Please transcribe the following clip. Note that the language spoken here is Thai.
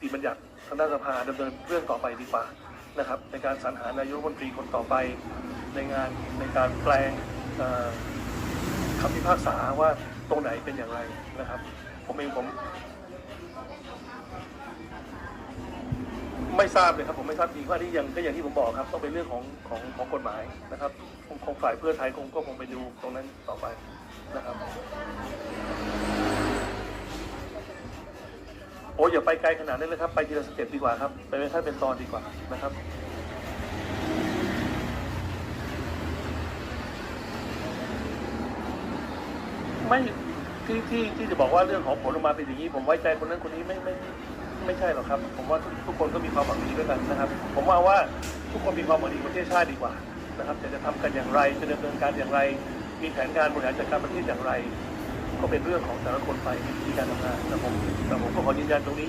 ติบัญญัติทางด้านสภาดำเนินเรื่องต่อไปดีกว่านะครับ ในการสรรหานายกรัฐมนตรีคนต่อไป ในงานในการแปลงคำพิพากษาว่าตรงไหนเป็นอย่างไรนะครับ ผมเองผม ไม่ทราบเลยครับผมไม่ทราบจริงว่านี่ยังก็อย่างที่ผมบอกครับต้องเป็นเรื่องของของของกฎหมายนะครับคงคงฝ่ายเพื่อไทยคงก็คงไปดูตรงนั้นต่อไปนะครับ โอ้อย่าไปไกลขนาดนั้นเลยครับ ไปทีละสเต็ปดีกว่าครับ ไปเป็นขั้นเป็นตอนดีกว่านะครับไม่ที่ที่ที่จะบอกว่าเรื่องของผลออกมาเป็นอย่างนี้ ผมไว้ใจคนนั้นคนนี้ไม่ไม่ไม่ใช่หรอกครับ ผมว่าทุกคนก็มีความหวังดีด้วยกันนะครับ ผมว่าว่าทุกคนมีความหวังดีประเทศชาติดีกว่านะครับแต่จะทำกันอย่างไรจะดำเนินการอย่างไร มีแผนการบริหารจัดการประเทศอย่างไร ก็เป็นเรื่องของแต่ละคนไปมีวิธีการทำงานแต่ผมแต่ผมก็ขอยืนยันตรงนี้